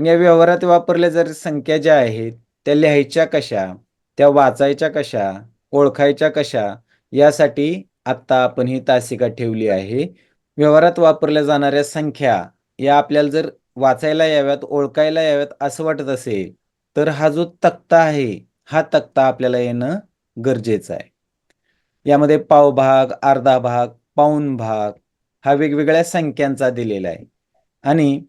या व्यवहारात वापरल्या जर संख्या ज्या आहेत त्या लिहायच्या कशा त्या वाचायच्या कशा ओळखायच्या कशा यासाठी आत्ता आपण ही तासिका ठेवली आहे. व्यवहारात वापरल्या जाणाऱ्या संख्या या आपल्याला जर वाचायला याव्यात ओळखायला याव्यात असं वाटत असेल तर हा जो तक्ता आहे हा तक्ता आपल्याला येणं गरजेचं आहे. यामध्ये पावभाग अर्धा भाग पाऊन भाग हा वेगवेगळ्या संख्यांचा दिलेला आहे. आणि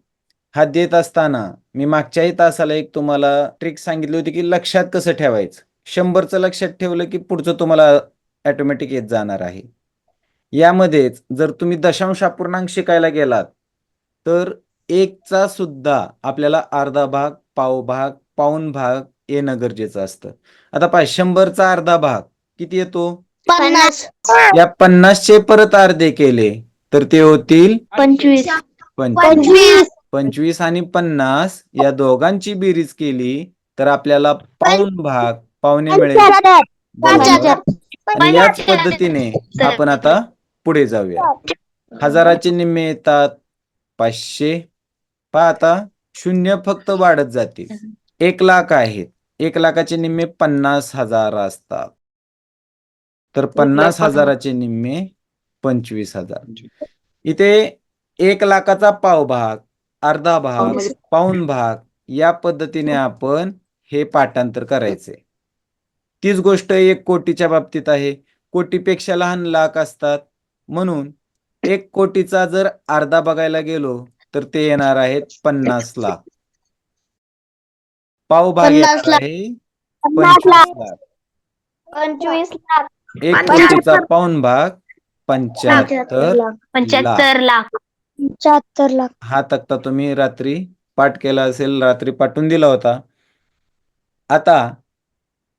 हा देत असताना मी मागच्याही तासाला एक तुम्हाला ट्रिक सांगितली होती की लक्षात कसं ठेवायचं? शंभरचं लक्षात ठेवलं की पुढचं तुम्हाला ॲटोमॅटिक येत जाणार आहे. यामध्येच जर तुम्ही दशांश अपूर्णांक शिकायला गेलात तर एकचा सुद्धा आपल्याला अर्धा भाग पाव भाग पाऊन भाग येणं गरजेचं असतं. आता पहा शंभरचा अर्धा भाग किती येतो? पन्नास. या पन्नासचे परत अर्धे केले तर ते होतील पंचवीस. पंचवीस. पंचवीस आणि पन्नास या दोघांची बेरीज केली तर आपल्याला पाऊन भाग पावणे मिळेल बरोबर. आणि याच पद्धतीने आपण आता पुढे जाऊया. हजाराचे निम्मे येतात पाचशे. पहा आता शून्य फक्त वाढत जातील. एक लाख आहेत. एक लाखाचे निम्मे पन्नास हजार असतात. तर पन्नास हजाराचे निम्मे पंचवीस हजार. इथे एक लाखाचा पाव भाग अर्धा भाग पाऊन भाग. या पद्धतीने आपण हे पाठांतर करायचे. तीच गोष्ट एक कोटीच्या बाबतीत आहे. कोटीपेक्षा लहान लाख असतात. म्हणून एक कोटीचा जर अर्धा बघायला गेलो तर ते येणार आहेत पन्नास लाख. पाव भाग पन्नास येणार लाख. आहे पंचवीस लाख. लाख. पंचवीस लाख. एक पंच्याहत्तर. कोटीचा पाऊन भाग पंच्याहत्तर पंच्याहत्तर लाख. पंच्याहत्तर लाख हा तक्ता तुम्ही रात्री पाठ केला असेल रात्री पाठवून दिला होता. आता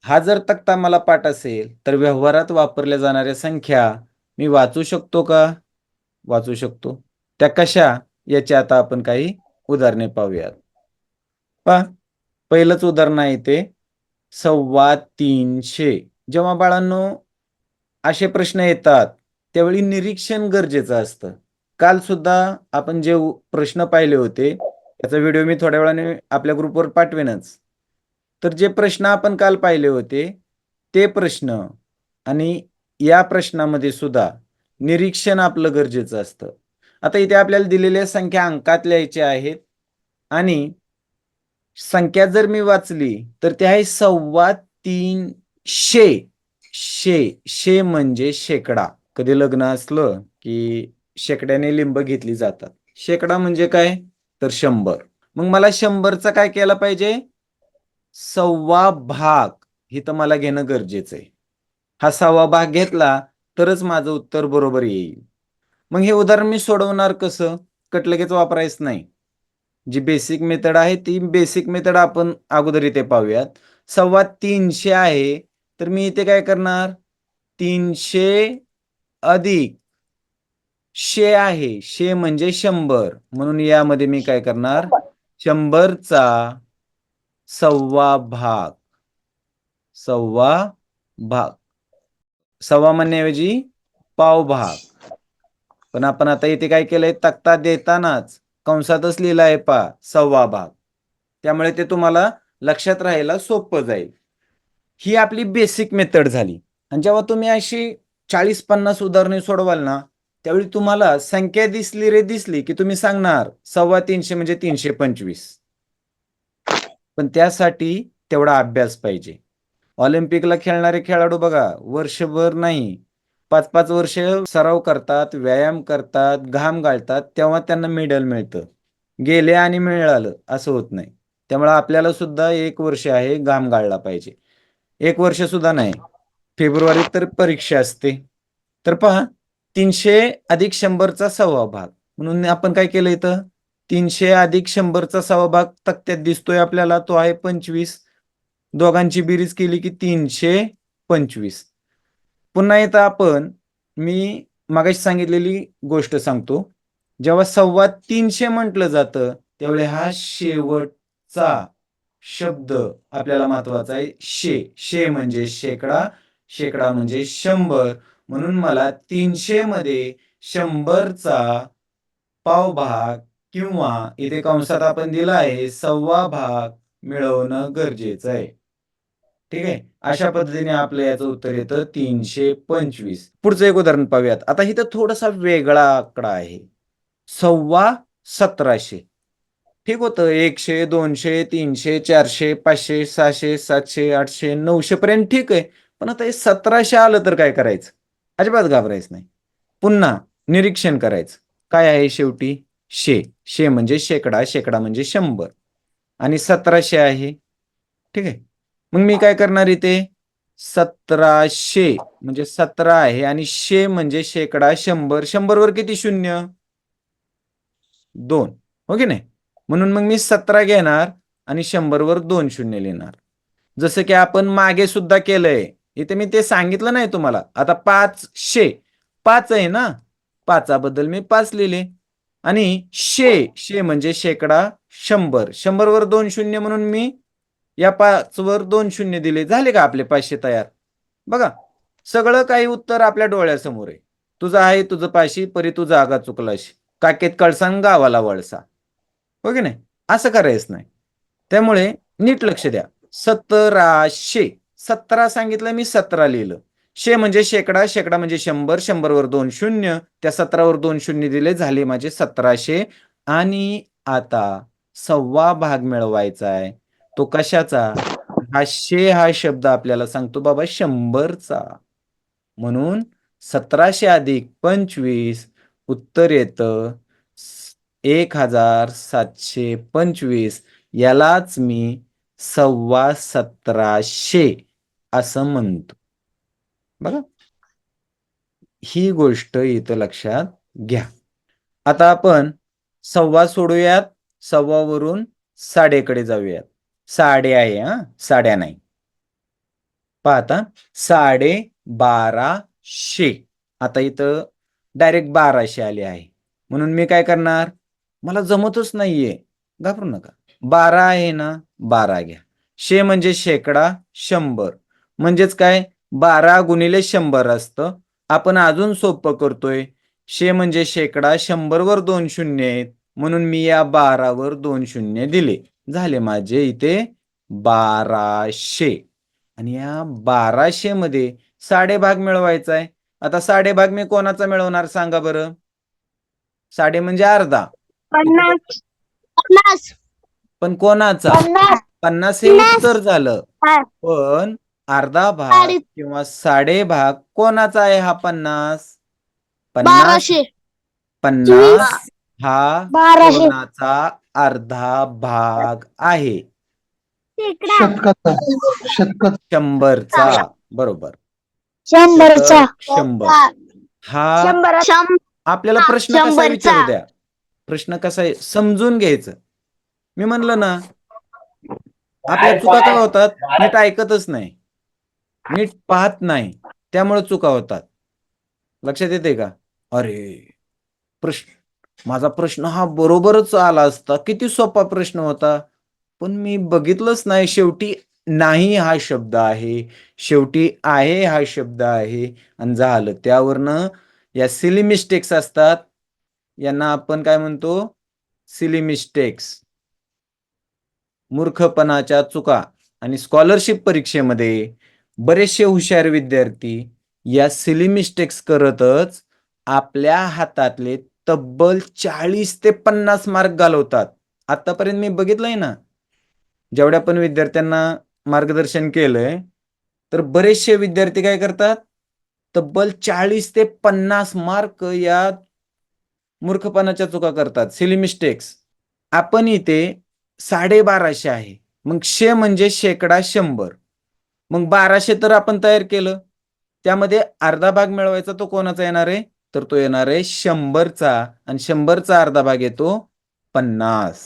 हा जर तक्ता मला पाठ असेल तर व्यवहारात वापरल्या जाणाऱ्या संख्या मी वाचू शकतो का? वाचू शकतो. त्या कशा? याची आता आपण काही उदाहरणे पाहूयात. पहा पहिलंच उदाहरण आहे ते सव्वा तीनशे. जेव्हा बाळांनो असे प्रश्न येतात त्यावेळी निरीक्षण गरजेचं असतं. काल सुद्धा आपण जे प्रश्न पाहिले होते त्याचा व्हिडिओ मी थोड्या वेळाने आपल्या ग्रुपवर पाठवेनच. तर जे प्रश्न आपण काल पाहिले होते ते प्रश्न आणि या प्रश्नामध्ये सुद्धा निरीक्षण आपलं गरजेचं असतं. आता इथे आपल्याला दिलेल्या संख्या अंकात लिहायच्या आहेत आणि संख्या जर मी वाचली तर ते आहे सव्वा तीनशे शे शे म्हणजे शेकडा. कधी लग्न असलं की शेकड्याने लिंब घेतली जातात. शेकडा म्हणजे काय? तर शंभर. मग मला शंभरचा काय केला पाहिजे? सव्वा भाग. हे तर मला घेणं गरजेचं आहे. हा सव्वा भाग घेतला तरच माझं उत्तर बरोबर येईल. मग हे उदाहरण मी सोडवणार कसं? कट लगेच वापरायचं नाही. जी बेसिक मेथड आहे ती बेसिक मेथड आपण अगोदर इथे पाहूयात. सव्वा तीनशे आहे. तर मी इथे काय करणार? तीनशे अधिक शे आहे. शे म्हणजे शंभर. म्हणून यामध्ये मी काय करणार? शंभरचा सव्वा भाग. सव्वा भाग. सव्वा म्हणण्याऐवजी पाव भाग. पण आपण आता इथे काय केलंय? तक्ता देतानाच कंसातच लिहिला आहे पा सव्वा भाग. त्यामुळे ते तुम्हाला लक्षात राहायला सोपं जाईल. ही आपली बेसिक मेथड झाली. आणि जेव्हा तुम्ही अशी चाळीस पन्नास उदाहरणे सोडवाल ना त्यावेळी तुम्हाला संख्या दिसली रे दिसली की तुम्ही सांगणार सव्वा तीनशे म्हणजे तीनशे पंचवीस. पण त्यासाठी तेवढा अभ्यास पाहिजे. ऑलिम्पिकला खेळणारे खेळाडू बघा वर्षभर नाही. पाच पाच वर्ष सराव करतात व्यायाम करतात घाम गाळतात तेव्हा त्यांना मेडल मिळतं. गेले आणि मिळालं असं होत नाही. त्यामुळे आपल्याला सुद्धा एक वर्ष आहे घाम गाळला पाहिजे. एक वर्ष सुद्धा नाही. फेब्रुवारीत तर परीक्षा असते. तर पहा तीनशे अधिक शंभरचा सव्वा भाग. म्हणून आपण काय केलं इथं? तीनशे अधिक शंभरचा सव्वा भाग तक्त्यात दिसतोय आपल्याला. तो आहे पंचवीस. दोघांची बेरीज केली की तीनशे पंचवीस. पुन्हा इथं आपण मी मागाशी सांगितलेली गोष्ट सांगतो. जेव्हा सव्वा तीनशे म्हटलं जातं त्यावेळी हा शेवटचा शब्द आपल्याला महत्त्वाचा आहे. शे. शे म्हणजे शेकडा शेकडा म्हणजे शंभर. म्हणून मला तीनशे मध्ये शंभरचा पाव भाग किंवा इथे कंसात आपण दिला आहे सव्वा भाग मिळवणं गरजेचं आहे. ठीक आहे? अशा पद्धतीने आपलं याचं उत्तर येतं तीनशे पंचवीस. पुढचं एक उदाहरण पाहूयात. आता इथं थोडासा वेगळा आकडा आहे. सव्वा सतराशे. ठीक होतं? एकशे दोनशे तीनशे चारशे पाचशे सहाशे सातशे आठशे नऊशे पर्यंत ठीक आहे. पण आता हे सतराशे आलं तर काय करायचं? अजिबात घाबरायचं नाही. पुन्हा निरीक्षण करायचं. काय आहे शेवटी? शे. शे म्हणजे शेकडा शेकडा म्हणजे शंभर. आणि सतराशे आहे. ठीक आहे. मग मी काय करणार इथे? सतराशे म्हणजे सतरा आहे आणि शे म्हणजे शेकडा शंभर. शंभर वर किती शून्य? दोन. हो की नाही? म्हणून मग मी सतरा घेणार आणि शंभर वर दोन शून्य लिहिणार. जसं की आपण मागे सुद्धा केलंय. इथे मी ते सांगितलं नाही तुम्हाला. आता पाच शे. पाच आहे ना? पाचाबद्दल मी पाच लिहिले. आणि शे. शे म्हणजे शेकडा शंभर. शंभर वर दोन शून्य म्हणून मी या पाच वर दोन शून्य दिले. झाले का आपले पाचशे तयार? बघा. सगळं काही उत्तर आपल्या डोळ्यासमोर आहे. तुझं आहे तुझं पाशी परी तू आगा चुकलाशी काकेत कळसांग गावाला वळसा. हो की नाही? असं करायचं नाही. त्यामुळे नीट लक्ष द्या. सतराशे सतरा सांगितलं मी सतरा लिहिलं. शे म्हणजे शेकडा शेकडा म्हणजे शंभर शंभरवर दोन शून्य त्या सतरावर दोन शून्य दिले झाले माझे सतराशे. आणि आता सव्वा भाग मिळवायचा आहे. तो कशाचा? हा शे हा शब्द आपल्याला सांगतो बाबा शंभरचा. म्हणून सतराशे अधिक पंचवीस उत्तर येतं एक हजार सातशे पंचवीस. यालाच मी सव्वा सतराशे. असं म्हणतो. बघा. ही गोष्ट इथं लक्षात घ्या. आता आपण सव्वा सोडूयात सव्वावरून साडेकडे जाऊयात. साडे आहे हा? साड्या नाही. पाहता. साडे बाराशे आता इथं डायरेक्ट बाराशे आले आहे. म्हणून मी काय करणार? मला जमतच नाहीये. घाबरू नका. बारा आहे ना? बारा घ्या. शे म्हणजे शेकडा शंभर. म्हणजेच काय? बारा गुणिले शंभर असतं. आपण अजून सोपं करतोय. शे म्हणजे शेकडा शंभर वर दोन शून्य आहेत. म्हणून मी या बारावर दोन शून्य दिले. झाले माझे इथे बाराशे आणि या बाराशे मध्ये साडेभाग मिळवायचा आहे. आता साडेभाग मी कोणाचा मिळवणार सांगा बरं? साडे म्हणजे अर्धा. पन्नास. पन्नास. पण कोणाचा? पन्नास. हे. उत्तर झालं. पण अर्धा भाग साडे- किंवा साडे भाग कोणाचा आहे हा पन्नास? पन्नास बाराशे. पन्नास हा बाराशे. कोणाचा अर्धा भाग आहे? शतकाचा. शतकाचा. शंभरचा. बरोबर. शंभरचा. शंभर. हा. शंभर. आपल्याला प्रश्न कसा शंभरचा. विचारू द्या? प्रश्न कसा आहे? समजून घ्यायचं. मी म्हणलं ना आपल्या चुका काय होतात? नीट ऐकतच नाही. नीट पाहत नाही त्यामुळे चुका होतात. लक्षात येते का? अरे प्रश्न माझा प्रश्न हा बरोबरच आला असता किती सोपा प्रश्न होता. पण मी बघितलंच नाही शेवटी नाही हा शब्द आहे शेवटी आहे हा शब्द आहे. आणि झालं त्यावरनं या सिली मिस्टेक्स असतात यांना आपण काय म्हणतो? सिली मिस्टेक्स मूर्खपणाच्या चुका. आणि स्कॉलरशिप परीक्षेमध्ये बरेचसे हुशार विद्यार्थी या सिली मिस्टेक्स करतच आपल्या हातातले तब्बल चाळीस ते पन्नास मार्क घालवतात. आतापर्यंत मी बघितलंय ना जेवढ्या पण विद्यार्थ्यांना मार्गदर्शन केलंय तर बरेचसे विद्यार्थी काय करतात? तब्बल चाळीस ते पन्नास मार्क या मूर्खपणाच्या चुका करतात. सिली मिस्टेक्स आपण इथे साडेबाराशे आहे. मग शे म्हणजे शेकडा शंभर. मग बाराशे तर आपण तयार केलं. त्यामध्ये अर्धा भाग मिळवायचा तो कोणाचा येणार आहे? तर तो येणार आहे शंभरचा. आणि शंभरचा अर्धा भाग येतो पन्नास.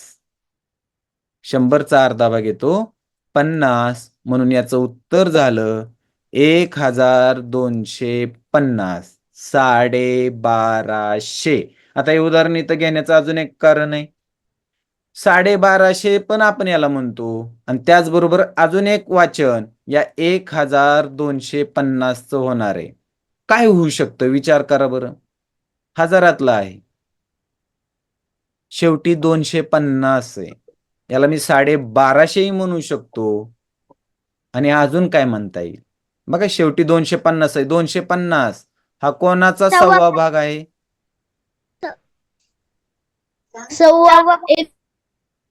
शंभरचा अर्धा भाग येतो पन्नास. म्हणून याचं उत्तर झालं एक हजार दोनशे पन्नास. साडे बाराशे. आता हे उदाहरण इथं घेण्याचं अजून एक कारण आहे. साडेबाराशे पण आपण याला म्हणतो. आणि त्याचबरोबर अजून एक वाचन. या एक हजार दोनशे पन्नासचं होणार आहे. काय होऊ शकतं? विचार करा बरं. हजारातला आहे. शेवटी दोनशे पन्नास आहे. याला मी साडे बाराशेही म्हणू शकतो. आणि अजून काय म्हणता येईल? बघा शेवटी दोनशे पन्नास आहे. दोनशे पन्नास हा कोणाचा सव्वा- भाग आहे?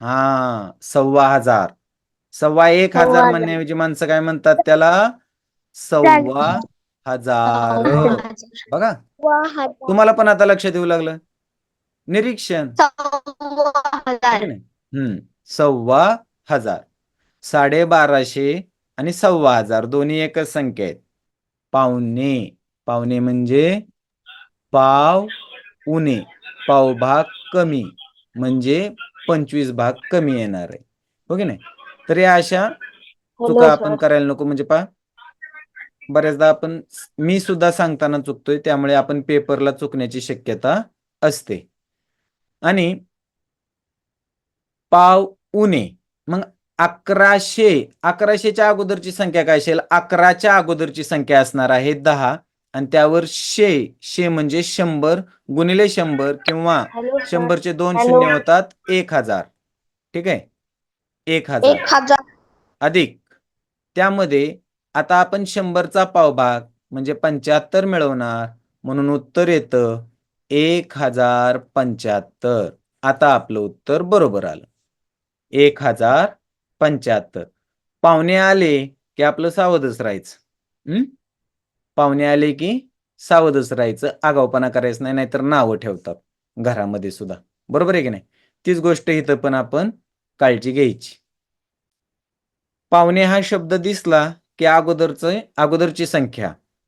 हा सव्वा हजार. सव्वा एक हजार. म्हणण्याऐवजी माणसं काय म्हणतात त्याला? सव्वा हजार. बघा. तुम्हाला पण आता लक्षात येऊ लागलं. निरीक्षण? हम्म. सव्वा हजार. साडे बाराशे आणि सव्वा हजार. दोन्ही एकच संख्या आहेत. पावणे. पावणे म्हणजे पाव उणे. पाव भाग कमी. म्हणजे पंचवीस भाग कमी येणार आहे. हो की नाही तर या अशा चुका आपण करायला नको. म्हणजे पा बऱ्याचदा आपण मी सुद्धा सांगताना चुकतोय त्यामुळे आपण पेपरला चुकण्याची शक्यता असते. आणि पाव उणे. मग अकराशे अकराशेच्या अगोदरची संख्या काय असेल? अकराच्या अगोदरची संख्या असणार आहे दहा. आणि त्यावर शे शे म्हणजे शंभर गुणिले शंभर किंवा शंभरचे दोन. शून्य होतात एक हजार. ठीक आहे? एक हजार. एक हजार. अधिक. त्यामध्ये आता आपण शंभरचा पावभाग म्हणजे पंच्याहत्तर मिळवणार म्हणून उत्तर येतं एक हजार पंच्याहत्तर. आता आपलं उत्तर बरोबर आलं. एक हजार पंच्याहत्तर. पाहुणे आले की आपलं सावधच राहायचं. हं? पाहुणे आले की सावधच राहायचं. आगाऊपणा करायचं नाही नाहीतर नावं ठेवतात. घरामध्ये सुद्धा. बरोबर आहे की नाही? तीच गोष्ट इथं पण आपण काळजी घ्यायची. पाहुणे हा शब्द दिसला की अगोदरच अगोदरची संख्या.